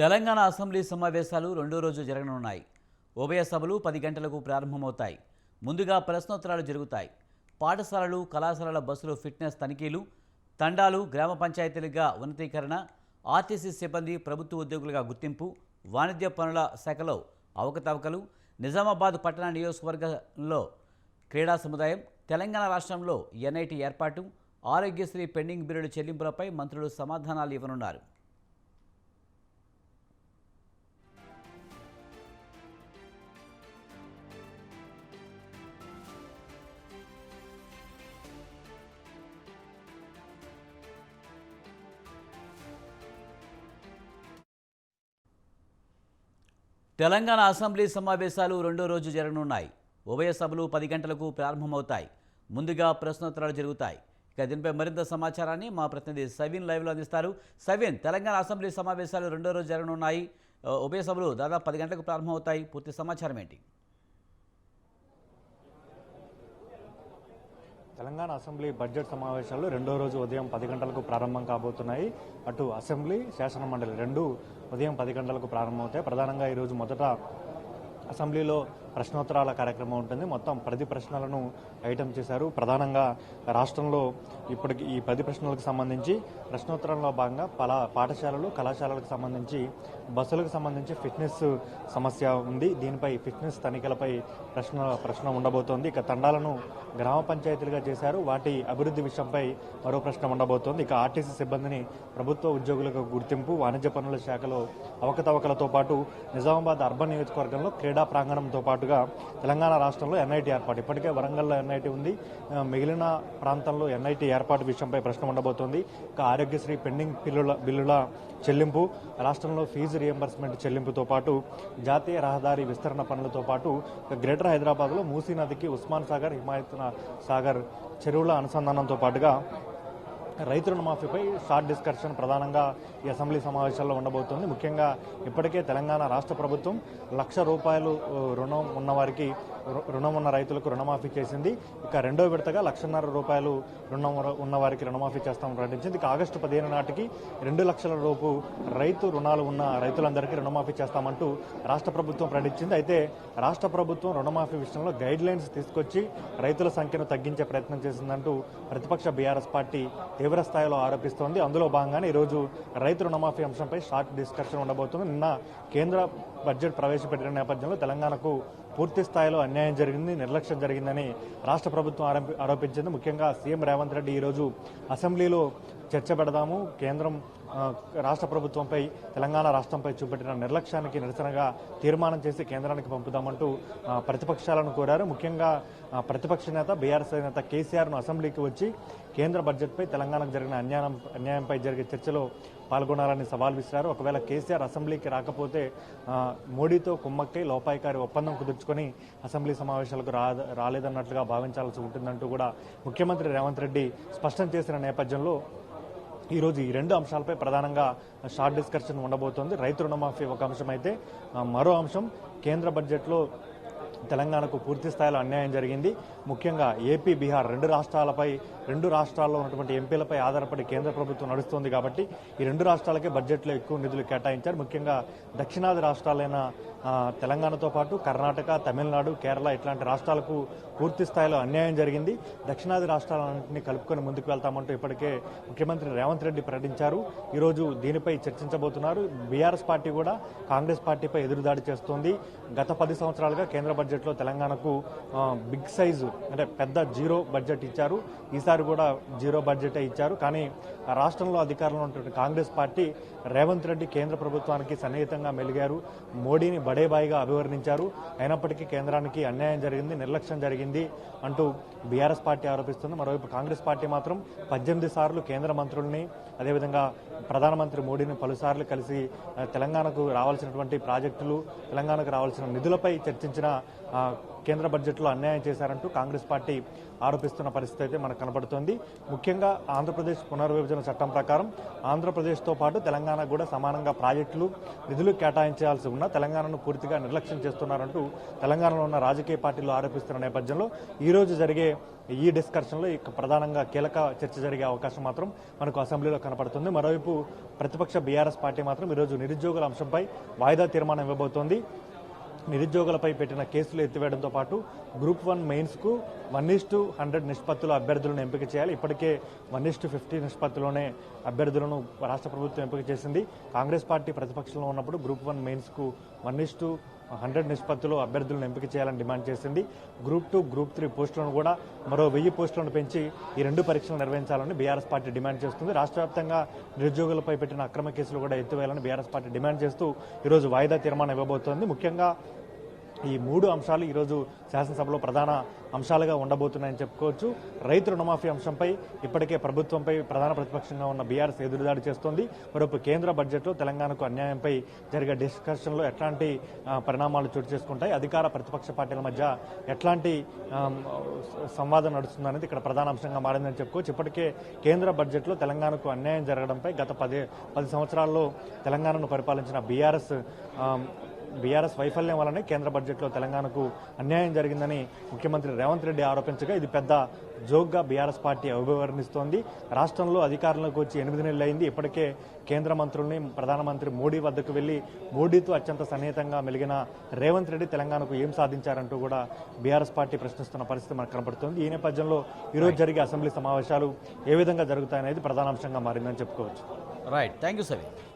Telangana assembly సమావేశాలు రెండో రోజు జరగనున్నాయి. ఉభయ సభలు పది గంటలకు ప్రారంభమవుతాయి. ముందుగా ప్రశ్నోత్తరాలు జరుగుతాయి. పాఠశాలలు కళాశాలల బస్సులు ఫిట్నెస్ తనిఖీలు తండాలు గ్రామ పంచాయతీలుగా ఉన్నతీకరణ ఆర్టీసీ సిబ్బంది ప్రభుత్వ ఉద్యోగులుగా గుర్తింపు వాణిజ్య పనుల శాఖలో అవకతవకలు నిజామాబాద్ పట్టణ నియోజకవర్గంలో క్రీడా సముదాయం తెలంగాణ రాష్ట్రంలో ఎన్ఐటి ఏర్పాటు ఆరోగ్యశ్రీ పెండింగ్ బిల్లుల చెల్లింపులపై మంత్రులు సమాధానాలు ఇవ్వనున్నారు. తెలంగాణ అసెంబ్లీ సమావేశాలు రెండో రోజు జరగనున్నాయి. ఉభయ సభలు పది గంటలకు ప్రారంభమవుతాయి. ముందుగా ప్రశ్నోత్తరాలు జరుగుతాయి. ఇక దీనిపై మరింత సమాచారాన్ని మా ప్రతినిధి సవిన్ లైవ్లో అందిస్తారు. సవిన్ తెలంగాణ అసెంబ్లీ సమావేశాలు రెండో రోజు జరగనున్నాయి. ఉభయ సభలు దాదాపు పది గంటలకు ప్రారంభమవుతాయి. పూర్తి సమాచారం ఏంటి? తెలంగాణ అసెంబ్లీ బడ్జెట్ సమావేశాలు రెండో రోజు ఉదయం పది గంటలకు ప్రారంభం కాబోతున్నాయి. అటు అసెంబ్లీ శాసన మండలి రెండు ఉదయం పది గంటలకు ప్రారంభమవుతాయి. ప్రధానంగా ఈరోజు మొదట అసెంబ్లీలో ప్రశ్నోత్తరాల కార్యక్రమం ఉంటుంది. మొత్తం పది ప్రశ్నలను ఐటమ్ చేశారు. ప్రధానంగా రాష్ట్రంలో ఇప్పటికి ఈ పది ప్రశ్నలకు సంబంధించి ప్రశ్నోత్తరంలో భాగంగా పలా పాఠశాలలు కళాశాలలకు సంబంధించి బస్సులకు సంబంధించి ఫిట్నెస్ సమస్య ఉంది. దీనిపై ఫిట్నెస్ తనిఖీలపై ప్రశ్న ప్రశ్న ఉండబోతోంది. ఇక తండాలను గ్రామ పంచాయతీలుగా చేశారు. వాటి అభివృద్ధి విషయంపై మరో ప్రశ్న ఉండబోతోంది. ఇక ఆర్టీసీ సిబ్బందిని ప్రభుత్వ ఉద్యోగులకు గుర్తింపు వాణిజ్య పనుల శాఖలో అవకతవకలతో పాటు నిజామాబాద్ అర్బన్ నియోజకవర్గంలో క్రీడా ప్రాంగణంతో పాటు పాటుగా తెలంగాణ రాష్ట్రంలో ఎన్ఐటీ ఏర్పాటు. ఇప్పటికే వరంగల్లో ఎన్ఐటీ ఉంది. మిగిలిన ప్రాంతంలో ఎన్ఐటీ ఏర్పాటు విషయంపై ప్రశ్న ఉండబోతోంది. ఇక ఆరోగ్యశ్రీ పెండింగ్ బిల్లుల బిల్లుల చెల్లింపు రాష్ట్రంలో ఫీజు రియంబర్స్మెంట్ చెల్లింపుతో పాటు జాతీయ రహదారి విస్తరణ పనులతో పాటు గ్రేటర్ హైదరాబాద్లో మూసీ నదికి ఉస్మాన్ సాగర్ హిమాయత్ సాగర్ చెరువుల అనుసంధానంతో పాటుగా రైతు రుణమాఫీపై షార్ట్ డిస్కషన్ ప్రధానంగా ఈ అసెంబ్లీ సమావేశాల్లో ఉండబోతోంది. ముఖ్యంగా ఇప్పటికే తెలంగాణ రాష్ట్ర ప్రభుత్వం లక్ష రూపాయలు రుణం ఉన్నవారికి రు- రుణం ఉన్న రైతులకు రుణమాఫీ చేసింది. ఇక రెండో విడతగా లక్షన్నర రూపాయలు రుణం ఉన్న- ఉన్నవారికి రుణమాఫీ చేస్తామని ప్రకటించింది. ఇక ఆగస్టు పదిహేను నాటికి రెండు లక్షల రూపు రైతు రుణాలు ఉన్న రైతులందరికీ రుణమాఫీ చేస్తామంటూ రాష్ట్ర ప్రభుత్వం ప్రకటించింది. అయితే రాష్ట్ర ప్రభుత్వం రుణమాఫీ విషయంలో గైడ్ లైన్స్ తీసుకొచ్చి రైతుల సంఖ్యను తగ్గించే ప్రయత్నం చేసిందంటూ ప్రతిపక్ష బీఆర్ఎస్ పార్టీ తీవ్ర స్థాయిలో ఆరోపిస్తోంది. అందులో భాగంగానే ఈరోజు రైతు రుణమాఫీ అంశంపై షార్ట్ డిస్కషన్ ఉండబోతుంది. నిన్న కేంద్ర బడ్జెట్ ప్రవేశపెట్టిన నేపథ్యంలో తెలంగాణకు పూర్తి స్థాయిలో అన్యాయం జరిగింది నిర్లక్ష్యం జరిగిందని రాష్ట్ర ప్రభుత్వం ఆరోపించింది. ముఖ్యంగా సీఎం రేవంత్ రెడ్డి ఈరోజు అసెంబ్లీలో చర్చ పెడదాము. కేంద్రం రాష్ట్ర ప్రభుత్వంపై తెలంగాణ రాష్ట్రంపై చూపెట్టిన నిర్లక్ష్యానికి నిరసనగా తీర్మానం చేసి కేంద్రానికి పంపుదామంటూ ప్రతిపక్షాలను కోరారు. ముఖ్యంగా ప్రతిపక్ష నేత బీఆర్ఎస్ నేత కేసీఆర్ను అసెంబ్లీకి వచ్చి కేంద్ర బడ్జెట్పై తెలంగాణకు జరిగిన అన్యాయం అన్యాయంపై జరిగే చర్చలో పాల్గొనాలని సవాల్ విసిరారు. ఒకవేళ కేసీఆర్ అసెంబ్లీకి రాకపోతే మోడీతో కుమ్మక్కై లోపాయికారి ఒప్పందం కుదుర్చుకొని అసెంబ్లీ సమావేశాలకు రా రాలేదన్నట్లుగా భావించాల్సి ఉంటుందంటూ కూడా ముఖ్యమంత్రి రేవంత్ రెడ్డి స్పష్టం చేసిన నేపథ్యంలో ఈరోజు ఈ రెండు అంశాలపై ప్రధానంగా షార్ట్ డిస్కషన్ ఉండబోతోంది. రైతు రుణమాఫీ ఒక అంశం అయితే మరో అంశం కేంద్ర బడ్జెట్లో తెలంగాణకు పూర్తి స్థాయిలో అన్యాయం జరిగింది. ముఖ్యంగా ఏపీ బీహార్ రెండు రాష్ట్రాలపై రెండు రాష్ట్రాల్లో ఉన్నటువంటి ఎంపీలపై ఆధారపడి కేంద్ర ప్రభుత్వం నడుస్తోంది కాబట్టి ఈ రెండు రాష్ట్రాలకే బడ్జెట్లో ఎక్కువ నిధులు కేటాయించారు. ముఖ్యంగా దక్షిణాది రాష్ట్రాలైన తెలంగాణతో పాటు కర్ణాటక తమిళనాడు కేరళ ఇట్లాంటి రాష్ట్రాలకు పూర్తి స్థాయిలో అన్యాయం జరిగింది. దక్షిణాది రాష్ట్రాలన్నింటినీ కలుపుకొని ముందుకు వెళ్తామంటూ ఇప్పటికే ముఖ్యమంత్రి రేవంత్ రెడ్డి ప్రకటించారు. ఈరోజు దీనిపై చర్చించబోతున్నారు. బీఆర్ఎస్ పార్టీ కూడా కాంగ్రెస్ పార్టీపై ఎదురుదాడి చేస్తోంది. గత పది సంవత్సరాలుగా కేంద్ర బడ్జెట్లో తెలంగాణకు బిగ్ సైజు అంటే పెద్ద జీరో బడ్జెట్ ఇచ్చారు. ఈసారి కూడా జీరో బడ్జెటే ఇచ్చారు. కానీ రాష్ట్రంలో అధికారంలో ఉన్నటువంటి కాంగ్రెస్ పార్టీ రేవంత్ రెడ్డి కేంద్ర ప్రభుత్వానికి సన్నిహితంగా మెలిగారు. మోడీని బడేబాయిగా అభివర్ణించారు. అయినప్పటికీ కేంద్రానికి అన్యాయం జరిగింది నిర్లక్ష్యం జరిగింది అంటూ బీఆర్ఎస్ పార్టీ ఆరోపిస్తుంది. మరోవైపు కాంగ్రెస్ పార్టీ మాత్రం పద్దెనిమిది సార్లు కేంద్ర మంత్రుల్ని అదేవిధంగా ప్రధానమంత్రి మోడీని పలుసార్లు కలిసి తెలంగాణకు రావాల్సినటువంటి ప్రాజెక్టులు తెలంగాణకు రావాల్సిన నిధులపై చర్చించిన కేంద్ర బడ్జెట్లో అన్యాయం చేశారంటూ కాంగ్రెస్ పార్టీ ఆరోపిస్తున్న పరిస్థితి అయితే మనకు కనబడుతోంది. ముఖ్యంగా ఆంధ్రప్రదేశ్ పునర్విభజన చట్టం ప్రకారం ఆంధ్రప్రదేశ్తో పాటు తెలంగాణ కూడా సమానంగా ప్రాజెక్టులు నిధులు కేటాయించాల్సి ఉన్న తెలంగాణను పూర్తిగా నిర్లక్ష్యం చేస్తున్నారంటూ తెలంగాణలో ఉన్న రాజకీయ పార్టీలు ఆరోపిస్తున్న నేపథ్యంలో ఈ రోజు జరిగే ఈ డిస్కషన్లో ఇక ప్రధానంగా కీలక చర్చ జరిగే అవకాశం మాత్రం మనకు అసెంబ్లీలో కనపడుతుంది. మరోవైపు ప్రతిపక్ష బీఆర్ఎస్ పార్టీ మాత్రం ఈరోజు నిరుద్యోగుల అంశంపై వాయిదా తీర్మానం ఇవ్వబోతోంది. నిరుద్యోగులపై పెట్టిన కేసులు ఎత్తివేయడంతో పాటు గ్రూప్ వన్ మెయిన్స్కు వన్ ఇస్టు హండ్రెడ్ నిష్పత్తుల అభ్యర్థులను ఎంపిక చేయాలి. ఇప్పటికే వన్ ఇస్టు ఫిఫ్టీ నిష్పత్తిలోనే అభ్యర్థులను రాష్ట్ర ప్రభుత్వం ఎంపిక చేసింది. కాంగ్రెస్ పార్టీ ప్రతిపక్షంలో ఉన్నప్పుడు గ్రూప్ వన్ మెయిన్స్కు వన్ ఇస్టు హండ్రెడ్ నిష్పత్తిలో అభ్యర్థులను ఎంపిక చేయాలని డిమాండ్ చేసింది. గ్రూప్ టూ గ్రూప్ త్రీ పోస్టులను కూడా మరో వెయ్యి పోస్టులను పెంచి ఈ రెండు పరీక్షలు నిర్వహించాలని బీఆర్ఎస్ పార్టీ డిమాండ్ చేస్తుంది. రాష్ట్ర వ్యాప్తంగా నిరుద్యోగులపై పెట్టిన అక్రమ కేసులు కూడా ఎత్తివేయాలని బీఆర్ఎస్ పార్టీ డిమాండ్ చేస్తూ ఈరోజు వాయిదా తీర్మానం ఇవ్వబోతోంది. ముఖ్యంగా ఈ మూడు అంశాలు ఈరోజు శాసనసభలో ప్రధాన అంశాలుగా ఉండబోతున్నాయని చెప్పుకోవచ్చు. రైతు రుణమాఫీ అంశంపై ఇప్పటికే ప్రభుత్వంపై ప్రధాన ప్రతిపక్షంగా ఉన్న బీఆర్ఎస్ ఎదురుదాడి చేస్తోంది. మరోపు కేంద్ర బడ్జెట్లో తెలంగాణకు అన్యాయంపై జరిగే డిస్కషన్లో ఎట్లాంటి పరిణామాలు చోటు చేసుకుంటాయి? అధికార ప్రతిపక్ష పార్టీల మధ్య ఎట్లాంటి సంవాదం నడుస్తుందనేది ఇక్కడ ప్రధాన అంశంగా మారిందని చెప్పుకోవచ్చు. ఇప్పటికే కేంద్ర బడ్జెట్లో తెలంగాణకు అన్యాయం జరగడంపై గత పది పది సంవత్సరాల్లో తెలంగాణను పరిపాలించిన బీఆర్ఎస్ బీఆర్ఎస్ వైఫల్యం వల్లనే కేంద్ర బడ్జెట్లో తెలంగాణకు అన్యాయం జరిగిందని ముఖ్యమంత్రి రేవంత్ రెడ్డి ఆరోపించగా ఇది పెద్ద జోక్గా బీఆర్ఎస్ పార్టీ అభివర్ణిస్తోంది. రాష్ట్రంలో అధికారంలోకి వచ్చి ఎనిమిది నెలలు అయింది ఇప్పటికే కేంద్ర మంత్రుల్ని ప్రధానమంత్రి మోడీ వద్దకు వెళ్ళి మోడీతో అత్యంత సన్నిహితంగా మెలిగిన రేవంత్ రెడ్డి తెలంగాణకు ఏం సాధించారంటూ కూడా బీఆర్ఎస్ పార్టీ ప్రశ్నిస్తున్న పరిస్థితి మనకు కనపడుతోంది. ఈ నేపథ్యంలో ఈరోజు జరిగే అసెంబ్లీ సమావేశాలు ఏ విధంగా జరుగుతాయనేది ప్రధాన అంశంగా మారిందని చెప్పుకోవచ్చు. Right thank you సవీర్